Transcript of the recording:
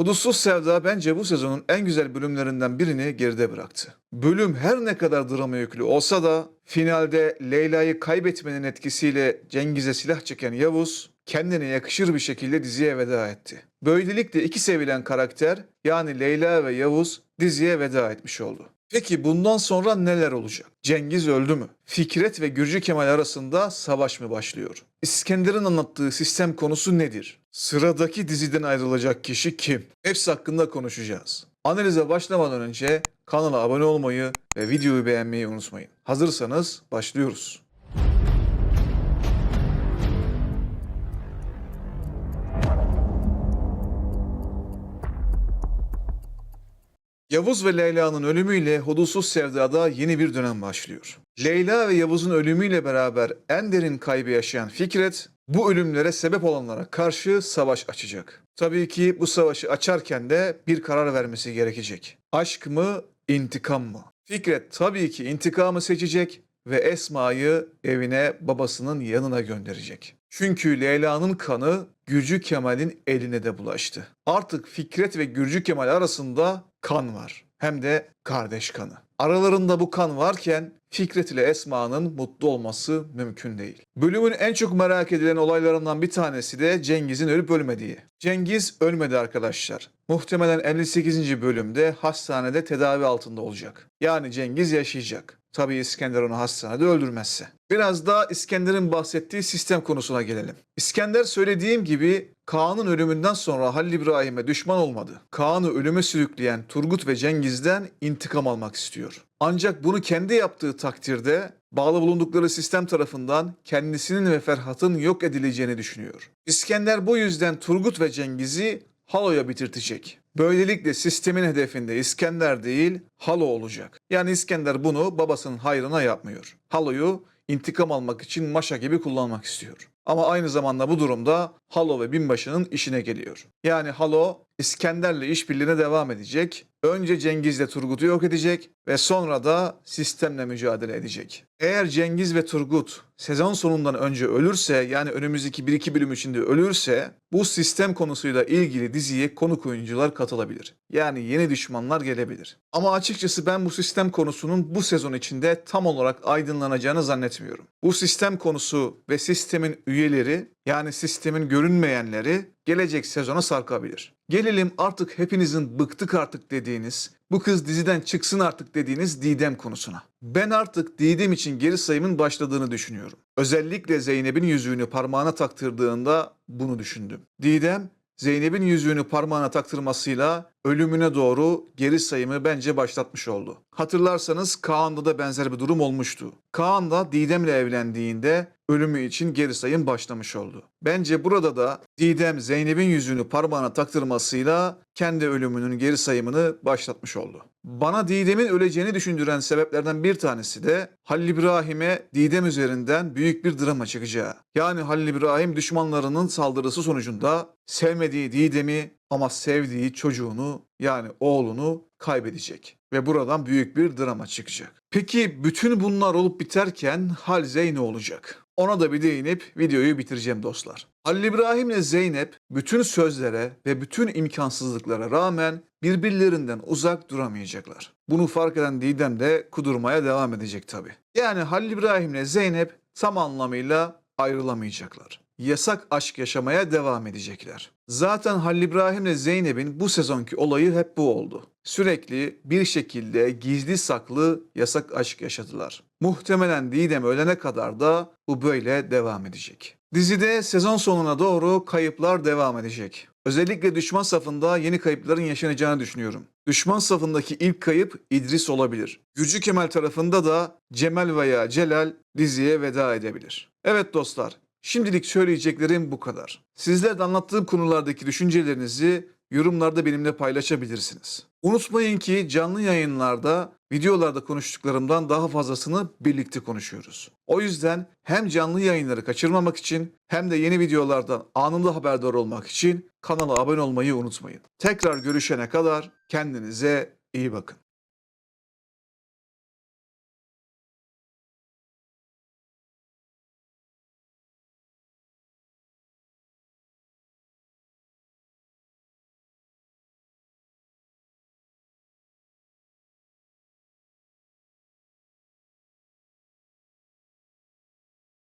Hudutsuz Sevda bence bu sezonun en güzel bölümlerinden birini geride bıraktı. Bölüm her ne kadar drama yüklü olsa da finalde Leyla'yı kaybetmenin etkisiyle Cengiz'e silah çeken Yavuz kendine yakışır bir şekilde diziye veda etti. Böylelikle iki sevilen karakter yani Leyla ve Yavuz diziye veda etmiş oldu. Peki bundan sonra neler olacak? Cengiz öldü mü? Fikret ve Gürcü Kemal arasında savaş mı başlıyor? İskender'in anlattığı sistem konusu nedir? Sıradaki diziden ayrılacak kişi kim? Hepsi hakkında konuşacağız. Analize başlamadan önce kanala abone olmayı ve videoyu beğenmeyi unutmayın. Hazırsanız başlıyoruz. Yavuz ve Leyla'nın ölümüyle Hudutsuz Sevda'da yeni bir dönem başlıyor. Leyla ve Yavuz'un ölümüyle beraber en derin kaybı yaşayan Fikret, bu ölümlere sebep olanlara karşı savaş açacak. Tabii ki bu savaşı açarken de bir karar vermesi gerekecek. Aşk mı, intikam mı? Fikret tabii ki intikamı seçecek ve Esma'yı evine babasının yanına gönderecek. Çünkü Leyla'nın kanı Gürcü Kemal'in eline de bulaştı. Artık Fikret ve Gürcü Kemal arasında kan var. Hem de kardeş kanı. Aralarında bu kan varken Fikret ile Esma'nın mutlu olması mümkün değil. Bölümün en çok merak edilen olaylarından bir tanesi de Cengiz'in ölüp ölmediği. Cengiz ölmedi arkadaşlar. Muhtemelen 58. bölümde hastanede tedavi altında olacak. Yani Cengiz yaşayacak. Tabii İskender onu hastanede öldürmezse. Biraz da İskender'in bahsettiği sistem konusuna gelelim. İskender söylediğim gibi Kaan'ın ölümünden sonra Halil İbrahim'e düşman olmadı. Kaan'ı ölüme sürükleyen Turgut ve Cengiz'den intikam almak istiyor. Ancak bunu kendi yaptığı takdirde bağlı bulundukları sistem tarafından kendisinin ve Ferhat'ın yok edileceğini düşünüyor. İskender bu yüzden Turgut ve Cengiz'i Halo'ya bitirtecek. Böylelikle sistemin hedefinde İskender değil Halo olacak. Yani İskender bunu babasının hayrına yapmıyor. Halo'yu intikam almak için maşa gibi kullanmak istiyor. Ama aynı zamanda bu durumda Halo ve Binbaşı'nın işine geliyor. Yani Halo İskender'le işbirliğine devam edecek. Önce Cengiz'le Turgut'u yok edecek ve sonra da sistemle mücadele edecek. Eğer Cengiz ve Turgut sezon sonundan önce ölürse yani önümüzdeki 1-2 bölüm içinde ölürse bu sistem konusuyla ilgili diziye konuk oyuncular katılabilir. Yani yeni düşmanlar gelebilir. Ama açıkçası ben bu sistem konusunun bu sezon içinde tam olarak aydınlanacağını zannetmiyorum. Bu sistem konusu ve sistemin üyeleri yani sistemin görünmeyenleri gelecek sezona sarkabilir. Gelelim artık hepinizin bıktık artık dediğiniz, bu kız diziden çıksın artık dediğiniz Didem konusuna. Ben artık Didem için geri sayımın başladığını düşünüyorum. Özellikle Zeynep'in yüzüğünü parmağına taktırdığında bunu düşündüm. Didem Zeynep'in yüzüğünü parmağına taktırmasıyla ölümüne doğru geri sayımı bence başlatmış oldu. Hatırlarsanız Kaan'da da benzer bir durum olmuştu. Kaan da Didem'le evlendiğinde ölümü için geri sayım başlamış oldu. Bence burada da Didem Zeynep'in yüzüğünü parmağına taktırmasıyla kendi ölümünün geri sayımını başlatmış oldu. Bana Didem'in öleceğini düşündüren sebeplerden bir tanesi de Halil İbrahim'e Didem üzerinden büyük bir drama çıkacağı. Yani Halil İbrahim düşmanlarının saldırısı sonucunda sevmediği Didem'i ama sevdiği çocuğunu yani oğlunu kaybedecek. Ve buradan büyük bir drama çıkacak. Peki bütün bunlar olup biterken hal Zeyne olacak? Ona da bir değinip videoyu bitireceğim dostlar. Halil İbrahim ile Zeynep bütün sözlere ve bütün imkansızlıklara rağmen birbirlerinden uzak duramayacaklar. Bunu fark eden Didem de kudurmaya devam edecek tabi. Yani Halil İbrahim ile Zeynep tam anlamıyla ayrılamayacaklar. Yasak aşk yaşamaya devam edecekler. Zaten Halil İbrahim ile Zeynep'in bu sezonki olayı hep bu oldu. Sürekli bir şekilde gizli saklı yasak aşk yaşadılar. Muhtemelen Didem ölene kadar da bu böyle devam edecek. Dizide sezon sonuna doğru kayıplar devam edecek. Özellikle düşman safında yeni kayıpların yaşanacağını düşünüyorum. Düşman safındaki ilk kayıp İdris olabilir. Gürcü Kemal tarafında da Cemal veya Celal diziye veda edebilir. Evet dostlar, şimdilik söyleyeceklerim bu kadar. Sizler de anlattığım konulardaki düşüncelerinizi yorumlarda benimle paylaşabilirsiniz. Unutmayın ki canlı yayınlarda, videolarda konuştuklarımdan daha fazlasını birlikte konuşuyoruz. O yüzden hem canlı yayınları kaçırmamak için hem de yeni videolardan anında haberdar olmak için kanala abone olmayı unutmayın. Tekrar görüşene kadar kendinize iyi bakın.